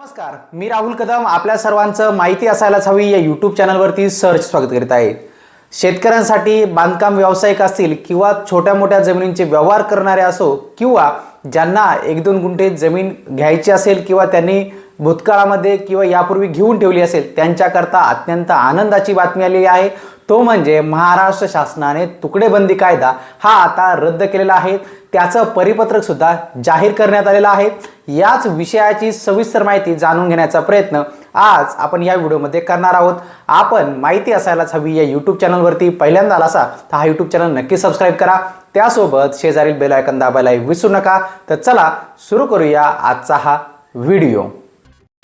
नमस्कार मी राहुल कदम. आपल्या सर्वांचं माहिती असायलाच हवी. या यूट्यूब चॅनलवरती सर्च स्वागत करीत आहे. शेतकऱ्यांसाठी बांधकाम व्यावसायिक असतील किंवा छोट्या मोठ्या जमिनींचे व्यवहार करणारे असो किंवा ज्यांना एक दोन गुंठे जमीन घ्यायची असेल किंवा त्यांनी भूतकाळामध्ये किंवा यापूर्वी घेऊन ठेवली असेल त्यांच्याकरता अत्यंत आनंदाची बातमी आलेली आहे. तो म्हणजे महाराष्ट्र शासनाने तुकडेबंदी कायदा. हा आता रद्द केलेला आहे. त्याचं परिपत्रक सुद्धा जाहीर करण्यात आलेलं आहे. याच विषयाची सविस्तर माहिती जाणून घेण्याचा प्रयत्न आज आपण या व्हिडिओमध्ये करणार आहोत. आपण माहिती असायलाच हवी या यूट्यूब चॅनलवरती पहिल्यांदा आला असा तर हा यूट्यूब चॅनल नक्की सबस्क्राईब करा. त्यासोबत शेजारील बेल आयकन दाबायला विसरू नका. तर चला सुरू करूया आजचा हा व्हिडिओ.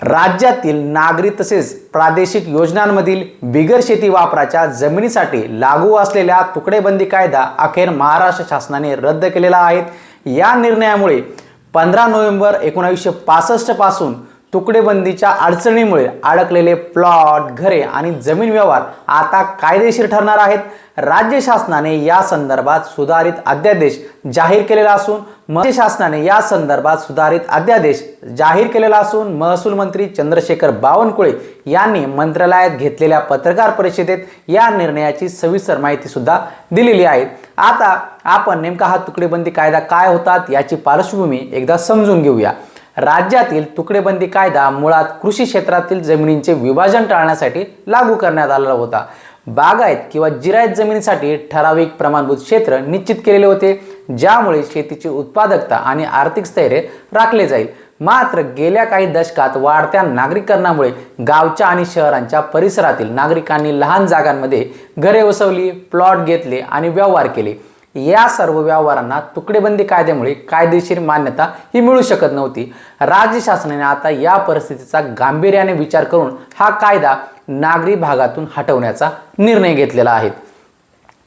राज्यातील नागरी तसेच प्रादेशिक योजनांमधील बिगर शेती वापराच्या जमिनीसाठी लागू असलेल्या तुकडेबंदी कायदा अखेर महाराष्ट्र शासनाने रद्द केलेला आहे. या निर्णयामुळे पंधरा नोव्हेंबर एकोणावीसशे पासष्टपासून तुकडेबंदीच्या अडचणीमुळे अडकलेले प्लॉट घरे आणि जमीन व्यवहार आता कायदेशीर ठरणार आहेत. राज्य शासनाने या संदर्भात सुधारित अध्यादेश जाहीर केलेला असून राज्य शासनाने या संदर्भात सुधारित अध्यादेश जाहीर केलेला असून महसूल मंत्री चंद्रशेखर बावनकुळे यांनी मंत्रालयात घेतलेल्या पत्रकार परिषदेत या निर्णयाची सविस्तर माहिती सुद्धा दिलेली आहे. आता आपण नेमका हा तुकडेबंदी कायदा काय होतात याची पार्श्वभूमी एकदा समजून घेऊया. राज्यातील तुकडेबंदी कायदा मुळात कृषी क्षेत्रातील जमिनींचे विभाजन टाळण्यासाठी लागू करण्यात आलेला होता. बागायत किंवा जिरायत जमिनीसाठी ठराविक प्रमाणभूत क्षेत्र निश्चित केलेले होते ज्यामुळे शेतीची उत्पादकता आणि आर्थिक स्थैर्य राखले जाईल. मात्र गेल्या काही दशकात वाढत्या नागरीकरणामुळे गावच्या आणि शहरांच्या परिसरातील नागरिकांनी लहान जागांमध्ये घरे वसवली प्लॉट घेतले आणि व्यवहार केले. या सर्व व्यवहारांना तुकडेबंदी कायद्यामुळे कायदेशीर मान्यता ही मिळू शकत नव्हती. राज्य शासनाने आता या परिस्थितीचा गांभीर्याने विचार करून हा कायदा नागरी भागातून हटवण्याचा निर्णय घेतलेला आहे.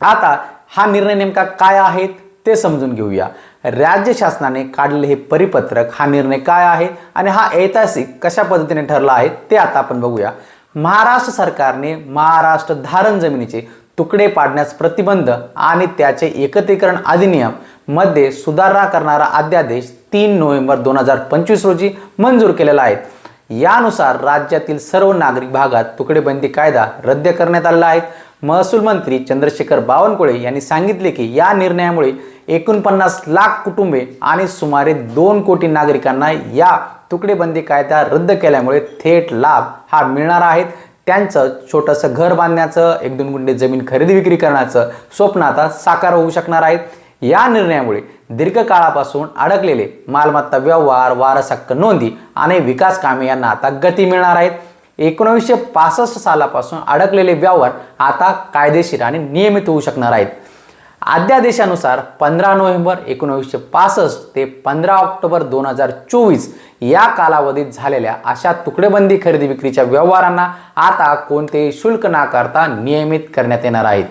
आता हा निर्णय नेमका काय आहे ते समजून घेऊया. राज्य शासनाने काढलेले हे परिपत्रक हा निर्णय काय आहे आणि हा ऐतिहासिक कशा पद्धतीने ठरला आहे ते आता आपण बघूया. महाराष्ट्र सरकारने महाराष्ट्र धारण जमिनीचे तुकडे पाडण्यास प्रतिबंध आणि त्याचे एकत्रीकरण अधिनियममध्ये सुधारणा करणारा अध्यादेश तीन नोव्हेंबर दोन हजार पंचवीस रोजी मंजूर केलेला आहे. यानुसार राज्यातील सर्व नागरिक भागात तुकडेबंदी कायदा रद्द करण्यात आलेला आहे. महसूल मंत्री चंद्रशेखर बावनकुळे यांनी सांगितले की या निर्णयामुळे एकोणपन्नास लाख कुटुंबे आणि सुमारे दोन कोटी नागरिकांना या तुकडेबंदी कायदा रद्द केल्यामुळे थेट लाभ हा मिळणार आहेत त्यांचं छोटंसं घर बांधण्याचं एक दोन गुंठे जमीन खरेदी विक्री करण्याचं स्वप्न आता साकार होऊ शकणार आहेत. या निर्णयामुळे दीर्घकाळापासून अडकलेले मालमत्ता व्यवहार वारस हक्क नोंदी आणि विकास कामे यांना आता गती मिळणार आहेत. एकोणीसशे पासष्ट सालापासून अडकलेले व्यवहार आता कायदेशीर आणि नियमित होऊ शकणार आहेत. अध्यादेशानुसार पंधरा नोव्हेंबर एकोणीसशे पासष्ट ते पंधरा ऑक्टोबर दोन हजार चोवीस या कालावधीत झालेल्या अशा तुकडेबंदी खरेदी विक्रीच्या व्यवहारांना आता कोणतेही शुल्क नाकारता नियमित करण्यात येणार आहेत.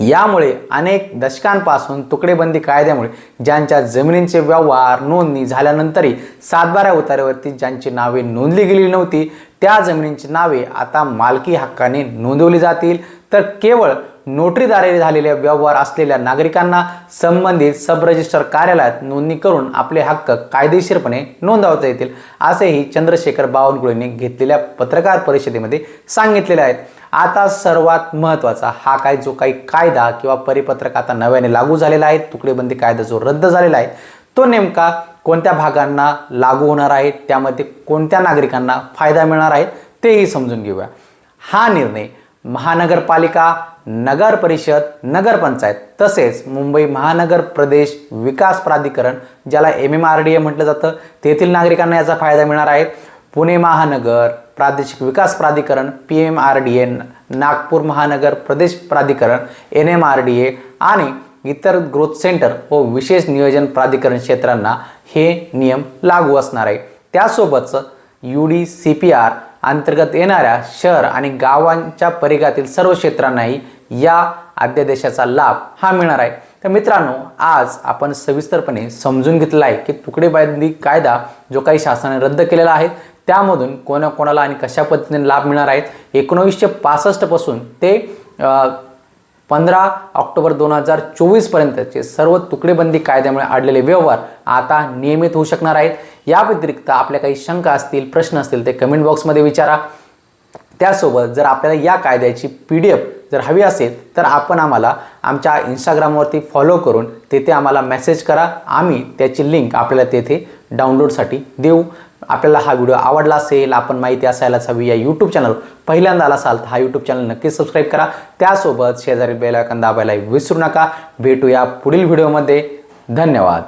यामुळे अनेक दशकांपासून तुकडेबंदी कायद्यामुळे ज्यांच्या जमिनींचे व्यवहार नोंदणी झाल्यानंतरही सातबाऱ्या उतार्यावरती ज्यांची नावे नोंदली गेली नव्हती त्या जमिनींची नावे आता मालकी हक्काने नोंदवली जातील. तर केवळ नोटरीद्वारे झालेले व्यवहार असलेल्या नागरिकांना संबंधित सब रजिस्टर कार्यालयात नोंदणी करून आपले हक्क कायदेशीरपणे नोंदवता येतील असेही चंद्रशेखर बावनकुळेंनी घेतलेल्या पत्रकार परिषदेमध्ये सांगितलेले आहेत आता सर्वात महत्त्वाचा हा काय जो काही कायदा किंवा परिपत्रक आता नव्याने लागू झालेला आहे तुकडेबंदी कायदा जो रद्द झालेला आहे तो नेमका कोणत्या भागांना लागू होणार आहे त्यामध्ये कोणत्या नागरिकांना फायदा मिळणार आहे तेही समजून घेऊया. हा निर्णय महानगरपालिका नगर परिषद नगरपंचायत तसेच मुंबई महानगर प्रदेश विकास प्राधिकरण ज्याला M M R D A म्हटलं जातं तेथील नागरिकांना याचा फायदा मिळणार आहे. पुणे महानगर प्रादेशिक विकास प्राधिकरण P M R D A Nagpur महानगर प्रदेश प्राधिकरण N M R D A आणि इतर ग्रोथ सेंटर व विशेष नियोजन प्राधिकरण क्षेत्रांना हे नियम लागू असणार आहे. त्यासोबतच U D C P R अंतर्गत येणाऱ्या शहर आणि गावांच्या परिघातील सर्व क्षेत्रांनाही या अध्यादेशाचा लाभ हा मिळणार आहे. तर मित्रांनो आज आपण सविस्तरपणे समजून घेतलं आहे की तुकडेबंदी कायदा जो काही शासनाने रद्द केलेला आहे त्यामधून कोणाकोणाला आणि कशा पद्धतीने लाभ मिळणार आहेत एकोणावीसशे पासष्टपासून ते पंधरा ऑक्टोबर दोन हजार चोवीसपर्यंतचे सर्व तुकडेबंदी कायद्यामुळे अडलेले व्यवहार आता नियमित होऊ शकणार आहेत. या व्यतिरिक्त आपल्या काही शंका असतील प्रश्न असतील ते कमेंट बॉक्समध्ये विचारा. त्यासोबत जर आपल्याला या कायद्याची पी डी एफ जर हवी असेल तर आपण आम्हाला आमच्या इंस्टाग्रामवरती फॉलो करून तेथे आम्हाला मेसेज करा. आम्ही त्याची लिंक आपल्याला तेथे डाउनलोडसाठी देऊ. आपल्याला हा व्हिडिओ आवडला असेल आपण माहिती असायलाच हवी या यूट्यूब चॅनल पहिल्यांदा आला असाल तर हा यूट्यूब चॅनल नक्कीच सबस्क्राईब करा. त्यासोबत शेजारी बेलायकन दाबायला विसरू नका. भेटूया पुढील व्हिडिओमध्ये धन्यवाद.